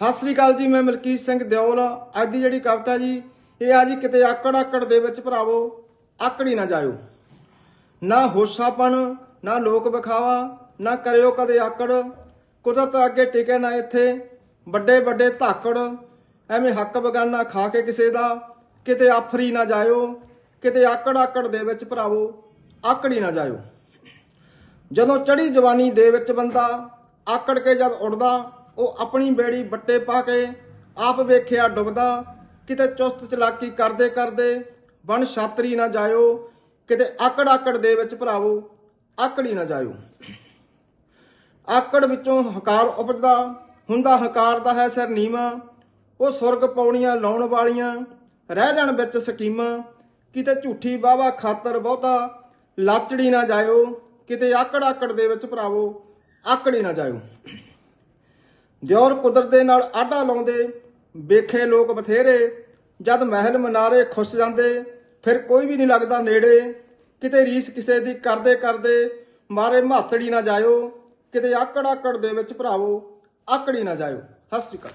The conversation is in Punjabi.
ਸਤਿ ਸ੍ਰੀ ਅਕਾਲ ਜੀ, ਮੈਂ ਮਲਕੀਤ ਸਿੰਘ ਦਿਓਲ ਅੱਜ ਦੀ ਜਿਹੜੀ ਕਵਿਤਾ ਜੀ, ਇਹ ਆ ਜੀ, ਕਿਤੇ ਆਕੜ ਆਕੜ ਦੇ ਵਿੱਚ ਭਰਾਵੋ, ਆਕੜੀ ਨਾ ਜਾਇਓ। ਨਾ ਹੋਸ਼ਾਪਣ, ਨਾ ਲੋਕ ਵਿਖਾਵਾ, ਨਾ ਕਰਿਓ ਕਦੇ ਆਕੜ। ਕੁਦਰਤ ਅੱਗੇ ਟਿਕੇ ਨਾ ਇੱਥੇ, ਵੱਡੇ ਵੱਡੇ ਧਾਕੜ। ਐਵੇਂ ਹੱਕ ਬਗਾਨਾ ਖਾ ਕੇ ਕਿਸੇ ਦਾ, ਕਿਤੇ ਆਫਰੀ ਨਾ ਜਾਇਓ। ਕਿਤੇ ਆਕੜ ਆਕੜ ਦੇ ਵਿੱਚ ਭਰਾਵੋ, ਆਕੜੀ ਨਾ ਜਾਇਓ। ਜਦੋਂ ਚੜੀ ਜਵਾਨੀ ਦੇ ਵਿੱਚ ਬੰਦਾ ਆਕੜ ਕੇ ਜਦ ਉੱਡਦਾ ਉਹ ਆਪਣੀ ਬੇੜੀ ਬੱਟੇ ਪਾ ਕੇ ਆਪ ਵੇਖਿਆ ਡੁੱਬਦਾ, ਕਿਤੇ ਚੁਸਤ ਚਲਾਕੀ ਕਰਦੇ ਕਰਦੇ ਬਣ ਛਾਤਰੀ ਨਾ ਜਾਇਓ, ਕਿਤੇ ਆਕੜ ਆਕੜ ਦੇ ਵਿੱਚ ਭਰਾਵੋ, ਆਕੜੀ ਨਾ ਜਾਇਓ। ਆਕੜ ਵਿੱਚੋਂ ਹਕਾਰ ਉਪਜਦਾ, ਹੁੰਦਾ ਹਕਾਰ ਦਾ ਹੈ ਸਿਰ ਨੀਵਾ, ਉਹ ਸੁਰਗ ਪੌਣੀਆਂ ਲਾਉਣ ਵਾਲੀਆਂ, ਰਹਿ ਜਾਣ ਵਿੱਚ ਸਕੀਮਾਂ, ਕਿਤੇ ਝੂਠੀ ਵਾਵਾ ਖਾਤਰ ਬਹੁਤਾ, ਲਾਚੜੀ ਨਾ ਜਾਇਓ, ਕਿਤੇ ਆਕੜ ਆਕੜ ਦੇ ਵਿੱਚ ਭਰਾਵੋ, ਆਕੜੀ ਨਾ ਜਾਇਓ। ਦਿਓਰ ਕੁਦਰਤ ਦੇ ਨਾਲ ਆਡਾ ਲਾਉਂਦੇ, ਵੇਖੇ ਲੋਕ ਬਥੇਰੇ, ਜਦ ਮਹਿਲ ਮਨਾਰੇ ਖੁੱਸ ਜਾਂਦੇ, ਫਿਰ ਕੋਈ ਵੀ ਨਹੀਂ ਲੱਗਦਾ ਨੇੜੇ, ਕਿਤੇ ਰੀਸ ਕਿਸੇ ਦੀ ਕਰਦੇ ਕਰਦੇ, ਮਾਰੇ ਮਾਤੜੀ ਨਾ ਜਾਇਓ, ਕਿਤੇ ਆਕੜ ਆਕੜ ਦੇ ਵਿੱਚ ਭਰਾਵੋ, ਆਕੜੀ ਨਾ ਜਾਇਓ। ਸਤਿ ਸ਼੍ਰੀ ਅਕਾਲ।